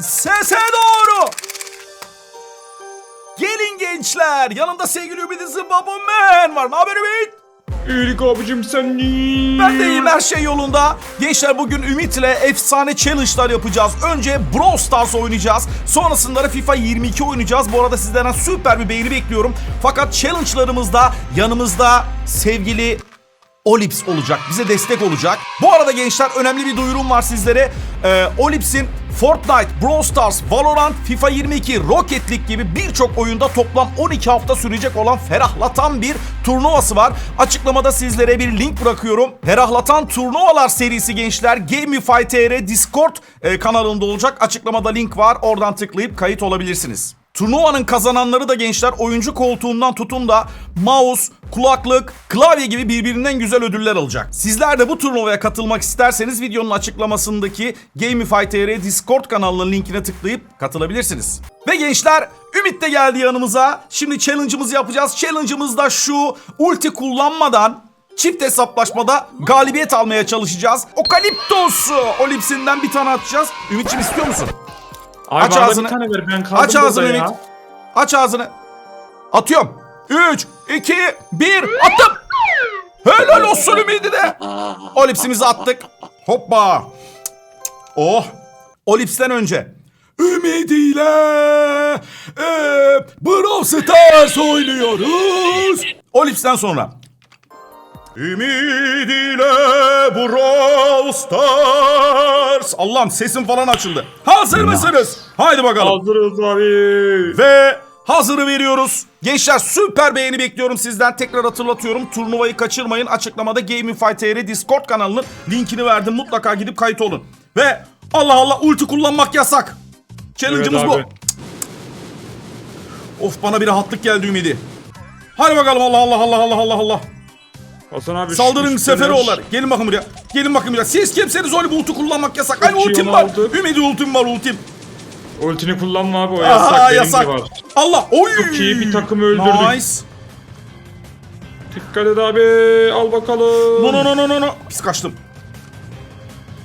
Sese doğru. Gelin gençler. Yanımda sevgili Ümit Zımbabwe Man var. Ne haber Ümit? İyilik abicim sen iyi. Ben de iyiyim her şey yolunda. Gençler bugün Ümit'le efsane challenge'lar yapacağız. Önce Brawl Stars oynayacağız. Sonrasında da FIFA 22 oynayacağız. Bu arada sizlerden süper bir beğeni bekliyorum. Fakat challenge'larımızda yanımızda sevgili Olips olacak. Bize destek olacak. Bu arada gençler önemli bir duyurum var sizlere. Ee, Olips'in Fortnite, Brawl Stars, Valorant, FIFA 22, Rocket League gibi birçok oyunda toplam 12 hafta sürecek olan ferahlatan bir turnuvası var. Açıklamada sizlere bir link bırakıyorum. Ferahlatan turnuvalar serisi gençler Gamify TR Discord e, kanalında olacak. Açıklamada link var. Oradan tıklayıp kayıt olabilirsiniz. Turnuvanın kazananları da gençler oyuncu koltuğundan tutun da mouse, kulaklık, klavye gibi birbirinden güzel ödüller alacak. Sizler de bu turnuvaya katılmak isterseniz videonun açıklamasındaki Gamify TR Discord kanalının linkine tıklayıp katılabilirsiniz. Ve gençler Ümit de geldi yanımıza. Şimdi challenge'ımızı yapacağız. Challenge'ımız da şu. Ulti kullanmadan Çift hesaplaşmada galibiyet almaya çalışacağız. Okaliptos Olipsinden bir tane atacağız. Ümit'ciğim istiyor musun? Abi Aç bana ağzını. Bir tane ver ben kaldım Aç ağzını Ümit. Aç ağzını. Atıyorum. 3, 2, 1. Attım. Helal olsun Ümidi de. Olipsimizi attık. Hoppa. Oh. Olips'ten önce. Ümidiyle e, Brawl Stars oynuyoruz. Olips'ten sonra. Ümidiyle Brawl Stars. Allah'ım sesim falan açıldı. Hazır mısınız? Haydi bakalım. Hazırız abi. Ve hazırı veriyoruz. Gençler süper beğeni bekliyorum sizden. Tekrar hatırlatıyorum. Turnuvayı kaçırmayın. Açıklamada Gamify TR Discord kanalının linkini verdim. Mutlaka gidip kayıt olun. Ve Allah Allah ulti kullanmak yasak. Challenge'ımız Evet bu. Of bana bir rahatlık geldi ümidi. Hadi bakalım Allah Allah Allah Allah Allah Allah. Hasan abi. Saldırın Seferoğulları. Gelin bakın buraya. Gelin bakın buraya. Siz kimseniz öyle bir ulti kullanmak yasak. Ay Çok iyi, ultim onu var. aldık. Ümidi ultim var ultim. Ultini kullanma abi o yasak. Aha benim yasak. var. Allah. Oy. Çok iyi, bir takımı öldürdük. Nice. Dikkat et abi. Al bakalım. No no no no no no. Pis kaçtım.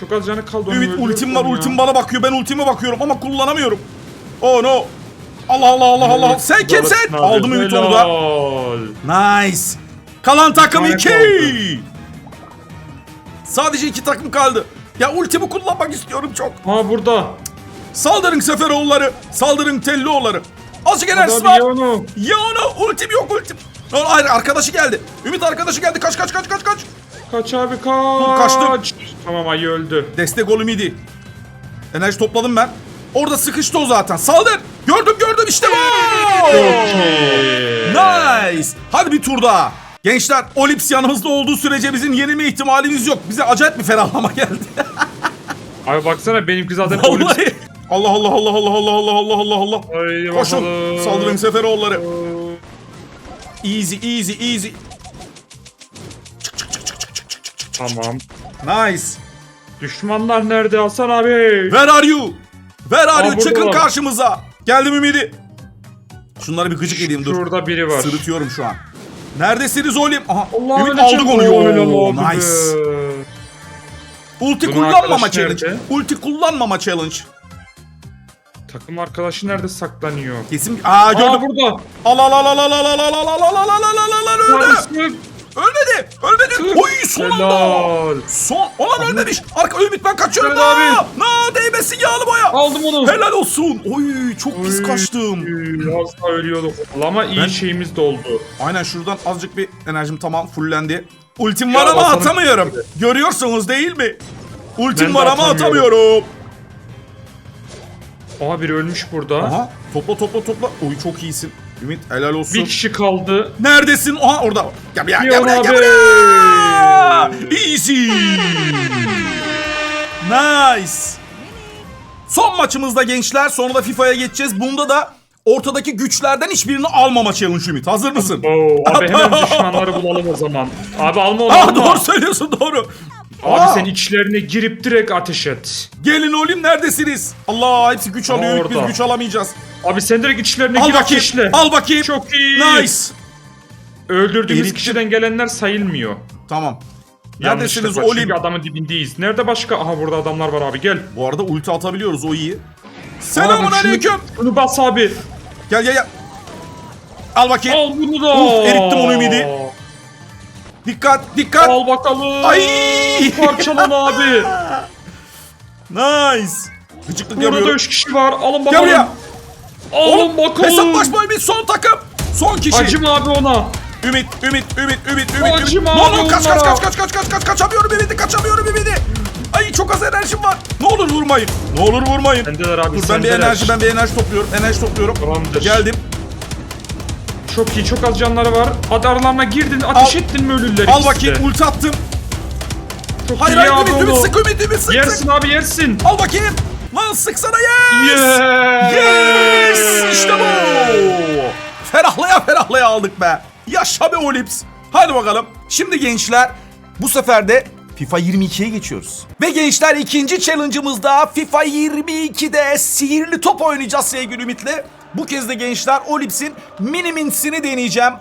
Çok az canı kaldı. onu Ümit ultim var ya. ultim bana bakıyor. Ben ultime bakıyorum ama kullanamıyorum. Oh no. Allah Allah Allah Allah. Sen kimsin? Abi. Aldım Ümit onu da. Helal. Nice. Kalan takım tane 2. kaldı. Sadece iki takım kaldı. Ya ultimi kullanmak istiyorum çok. Ha burada. Saldırın Seferoğulları. Saldırın Tellioğulları. Azıcık enerjisi var. ye onu. Ya onu ultim yok ultim. Hayır arkadaşı geldi. Ümit arkadaşı geldi. Kaç kaç kaç kaç kaç. Kaç abi kaç. kaçtım. Tamam ayı öldü. Destek ol Ümidi. Enerji topladım ben. Orada sıkıştı o zaten. Saldır. Gördüm gördüm işte bu. Nice. Hadi bir tur daha. Gençler Olips yanımızda olduğu sürece bizim yenilme ihtimalimiz yok. Bize acayip bir ferahlama geldi. Abi baksana benimki zaten. Vallahi. Allah Allah Allah Allah Allah Allah Allah Allah Allah. Haydi Koşun. bakalım. Saldırın Seferoğulları. Easy easy easy. Tamam. Nice. Düşmanlar nerede Hasan abi? Where are you? Where are Aa, you? Çıkın buradalar. karşımıza. Geldim Ümidi. Şunları bir gıcık edeyim dur. Şurada biri var. Sırıtıyorum şu an. Neredesiniz oğlum? Aha, Allah Ümit aldık onu. Yo, nice. be. Ulti Bunun kullanmama challenge. nerede? Ulti kullanmama challenge. Takım arkadaşı nerede saklanıyor? Kesin. Aa Aa gördüm. burada. Al al al al al al al al al al al al al al al al öldü. Maalesef. Ölmedi. Ölmedi. Oy son anda. Son. Olan ölmemiş. Arka Ümit ben kaçıyorum. Helal abi. Na değmesin yağlı boya. Aldım onu. Helal olsun. Oy çok pis Oy. kaçtım. Az daha ölüyorduk. Ama iyi Ben- şeyimiz de oldu. Aynen şuradan azıcık bir enerjim tamam fullendi. Ultim var ama atamıyorum. Görüyorsunuz değil mi? Ultim Ben var ama atamıyorum. atamıyorum. Aha biri ölmüş burada. Aha topla topla topla. Oy çok iyisin. Ümit helal olsun. Bir kişi kaldı. Neredesin? Aha orada. Gel buraya gel buraya gel buraya. Easy. nice. Son maçımızda gençler. Sonra da FIFA'ya geçeceğiz. Bunda da ortadaki güçlerden hiçbirini almama challenge Ümit. Hazır mısın? Oo, abi hemen düşmanları bulalım o zaman. Abi alma onu Aa, alma. doğru söylüyorsun doğru. Abi Aa, sen içlerine girip direkt ateş et. Gelin oğlum neredesiniz? Allah hepsi güç alıyor. Ümit, Biz Orada. güç alamayacağız. Abi sen direkt içlerine Al gir bakayım. ateşle. Al bakayım. Çok iyi. Nice. Öldürdüğümüz Erittim. kişiden gelenler sayılmıyor. Tamam. Neredesiniz Yanlışlıkla, oğlum? Çünkü adamın dibindeyiz. Nerede başka? Aha burada adamlar var abi gel. Bu arada ulti atabiliyoruz o iyi. Selamun Abi şunu- aleyküm. Bunu bas abi. Gel gel gel. Al bakayım. Al bunu da. Uf, erittim onu ümidi. Dikkat dikkat. Al bakalım. Ay. Parçalan abi. Nice. Gıcıklık Burada yapıyorum. 3 kişi var. Alın Gel bakalım. buraya. Alın bakalım. Hesaplaşma bir son takım. Son kişi. Acım abi ona. Ümit, Ümit, Ümit, Ümit, Ümit. Acım Ümit. Ne olur kaç kaç kaç kaç kaç kaç kaç kaçamıyorum Ümit'i kaçamıyorum Ümit'i. Ay çok az enerjim var. Ne olur vurmayın. Ne olur vurmayın. Bendeler abi. Dur ben bir enerji ben bir enerji topluyorum. Enerji topluyorum. Tamamdır. Geldim. Çok iyi. Çok az canları var. Hadi aralarına girdin. Ateş Al. ettin mi ölüleri Al bakayım ulti attım. Çok Hayır iyi hayır abi Ümit, Ümit onu. sık Ümit, Ümit sık Yersin sık. abi yersin. Al bakayım. Lan sıksana yes. Yes. Yes! İşte bu! Ferahlaya ferahlaya aldık be. Yaşa be Olips. Hadi bakalım. Şimdi gençler bu sefer de FIFA 22'ye geçiyoruz. Ve gençler ikinci challenge'ımızda FIFA 22'de sihirli top oynayacağız sevgili Ümit'le. Bu kez de gençler Olips'in mini mintsini deneyeceğim.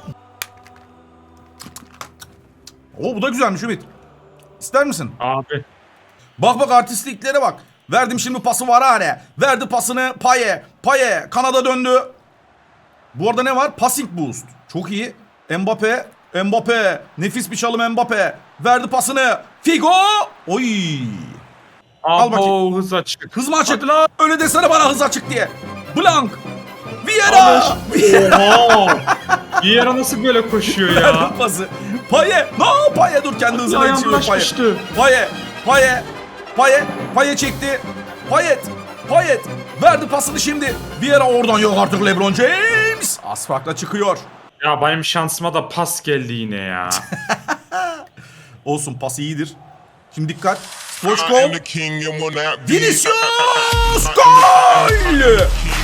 Oo bu da güzelmiş Ümit. İster misin? Abi. Bak bak artistliklere bak. Verdim şimdi pası Varane. Verdi pasını Paye. Paye kanada döndü. Bu arada ne var? Passing boost. Çok iyi. Mbappe. Mbappe. Nefis bir çalım Mbappe. Verdi pasını. Figo. Oy. Al bakayım. Abo hız açık. Hız mı açık? Hadi lan. Öyle desene bana hız açık diye. Blank. Vieira. Oha. Bir yere nasıl böyle koşuyor ya? Verdi pası. Paye. No Paye dur kendi hızına yetişiyor Paye. ulaşmıştı. Paye, Paye, Paye, Paye çekti. Payet, Payet. Verdi pasını şimdi. Vieira oradan yok artık LeBron James. Az farkla çıkıyor. Ya benim şansıma da pas geldi yine ya. Olsun pas iyidir. Şimdi dikkat. Not be. Vinicius gol!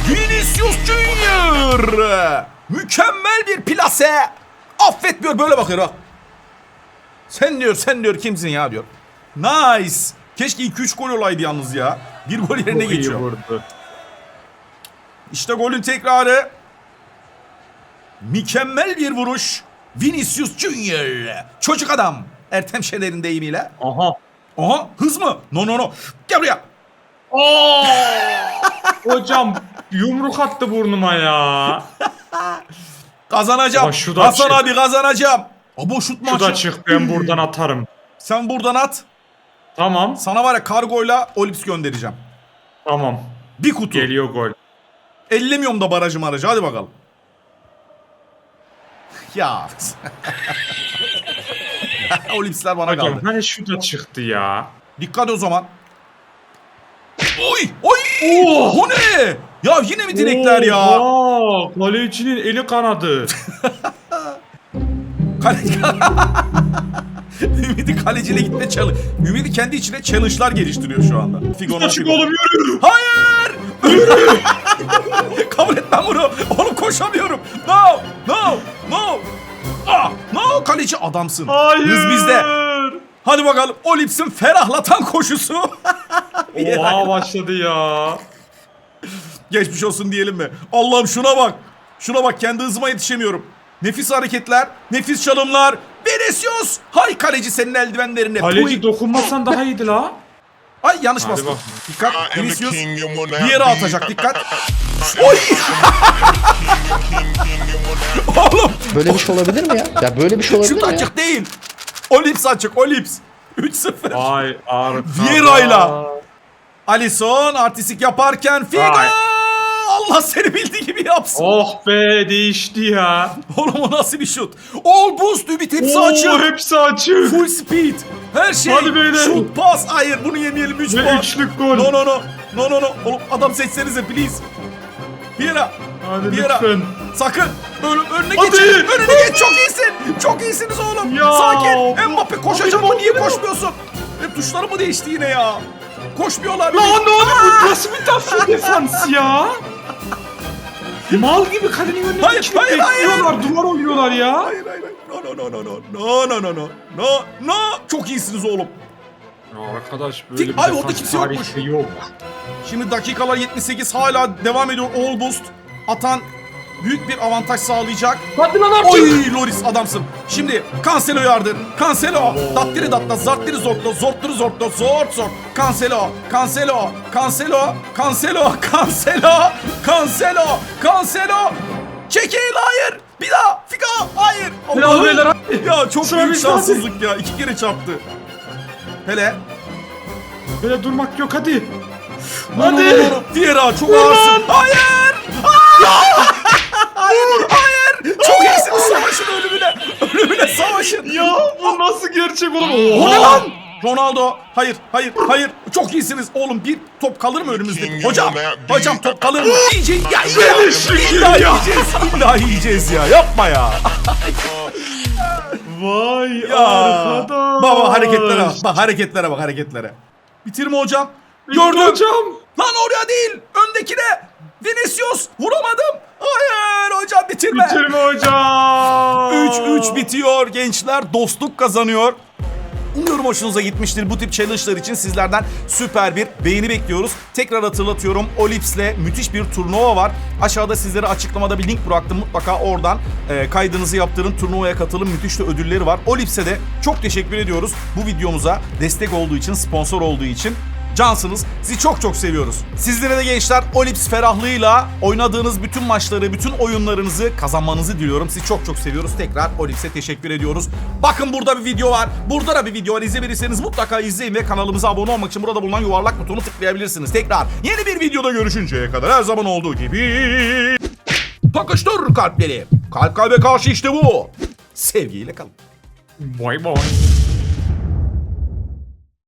Vinicius Junior. Mükemmel bir plase. Affetmiyor böyle bakıyor ha. Sen diyor sen diyor kimsin ya diyor. Nice. Keşke 2-3 gol olaydı yalnız ya. Bir gol yerine Çok geçiyor. vurdu. İşte golün tekrarı. Mükemmel bir vuruş. Vinicius Junior. Çocuk adam. Ertem Şener'in deyimiyle. Aha. Aha hız mı? No no no. Gel buraya. Oo! Hocam yumruk attı burnuma ya. Kazanacağım. Şu da Hasan çık. abi kazanacağım. Abo şut Şu da açık? çık ben buradan atarım. Sen buradan at. Tamam. Sana var ya kargoyla Olips göndereceğim. Tamam. Bir kutu. Geliyor gol. Ellemiyorum da barajı marajı. Hadi bakalım. ya. Olipsler bana Hocam kaldı. hani şu da çıktı ya. Dikkat o zaman. Oy! Oy! Oh! O ne? Ya yine mi direkler ya? Oha! Kalecinin eli kanadı. Kale... Ümidi kaleciyle gitme challenge. Ümidi kendi içine challenge'lar geliştiriyor şu anda. Figo'nun Açık Figo. oğlum yürü. Hayır! Kabul etmem bunu. Oğlum koşamıyorum. No! No! No! Ah! No! Kaleci adamsın. Hayır. Hız bizde. Hadi bakalım. Olips'in ferahlatan koşusu. Oha başladı ya. Geçmiş olsun diyelim mi? Allah'ım şuna bak. Şuna bak kendi hızıma yetişemiyorum. Nefis hareketler, nefis çalımlar. Vinicius! Hay kaleci senin eldivenlerine. Kaleci dokunmasan daha iyiydi la. Ay yanlış Hadi bastım. bak. Dikkat. Vinicius bir yere atacak. Dikkat. Oy! Oğlum Böyle bir şey olabilir mi ya? Ya böyle bir şey olabilir şut mi ya? açık değil. Olips açık. Olips. 3-0. Vay arkada. Vieira'yla. Alisson artistik yaparken Figo! Vay. Allah seni bildiği gibi yapsın. Oh be değişti ya. Oğlum o nasıl bir şut? All boost ümit hepsi Oo, açık. hepsi açık. Full speed. Her şey. Hadi beyler. Şut pas. Hayır bunu yemeyelim 3 Ve puan. üçlük gol. No no no. No no no. Oğlum adam seçsenize please. Vieira. Hadi Vieira. lütfen. Sakın. Ön, önüne Hadi. geç. Önüne geç. Çok iyisin. Çok iyisiniz oğlum. Ya. Sakin. Mbappe koşacak mı? Niye koşmuyorsun? Hep tuşları mı değişti yine ya? Koşmuyorlar. Lan ne oldu bu nasıl bir tafsir defans ya? Mal gibi kalenin önüne Hayır, geçip hayır, hayır. bekliyorlar, duvar oynuyorlar ya. Hayır hayır hayır. No no no no no. No no no no. No no. Çok iyisiniz oğlum. Ya arkadaş böyle Tik- bir Ay, defans orada kimse yokmuş. tarihte yok. Şimdi dakikalar 78 hala devam ediyor. All boost. Atan büyük bir avantaj sağlayacak. Hadi lan artık. Oy Loris adamsın. Şimdi Cancelo yardır. Cancelo. Dattiri datta, zarttiri zortla, zorttiri zortla, zort zort. Cancelo, Cancelo, Cancelo, Cancelo, Cancelo, Cancelo, Cancelo. Çekil hayır. Bir daha. Fika hayır. Hadi. Ya çok Şuna büyük şanssızlık ya. İki kere çarptı. Hele. Böyle durmak yok hadi. Hadi. Vieira çok ağırsın. Hayır. hayır. Hayır. Çok iyisiniz. Savaşın ölümüne. Ölümüne savaşın. Ya bu nasıl gerçek oğlum? O ne lan. Ronaldo. Hayır, hayır, hayır. Çok iyisiniz. Oğlum bir top kalır mı önümüzde? Hocam, hocam top kalır mı? Yiyeceğiz. Ya illa, illa yiyeceğiz. İlla yiyeceğiz ya. Yapma ya. Vay Ya. arkadaş. Baba hareketlere bak. Bak hareketlere bak hareketlere. Bitirme hocam. Gördüm. hocam. Lan oraya değil. Öndekine. Vinicius. Vuramadım. Hayır hocam bitirme. Bitirme hocam. 3-3 bitiyor gençler. Dostluk kazanıyor. Umuyorum hoşunuza gitmiştir. Bu tip challenge'lar için sizlerden süper bir beğeni bekliyoruz. Tekrar hatırlatıyorum. Olips'le müthiş bir turnuva var. Aşağıda sizlere açıklamada bir link bıraktım. Mutlaka oradan e, kaydınızı yaptırın. Turnuvaya katılın. Müthiş de ödülleri var. Olips'e de çok teşekkür ediyoruz. Bu videomuza destek olduğu için, sponsor olduğu için. Cansınız. Sizi çok çok seviyoruz. Sizlere de gençler Olips ferahlığıyla oynadığınız bütün maçları, bütün oyunlarınızı kazanmanızı diliyorum. Sizi çok çok seviyoruz. Tekrar Olips'e teşekkür ediyoruz. Bakın burada bir video var. Burada da bir video var. İzlemediyseniz mutlaka izleyin ve kanalımıza abone olmak için burada bulunan yuvarlak butonu tıklayabilirsiniz. Tekrar yeni bir videoda görüşünceye kadar her zaman olduğu gibi... Takıştır kalpleri. Kalp kalbe karşı işte bu. Sevgiyle kalın. Vay vay.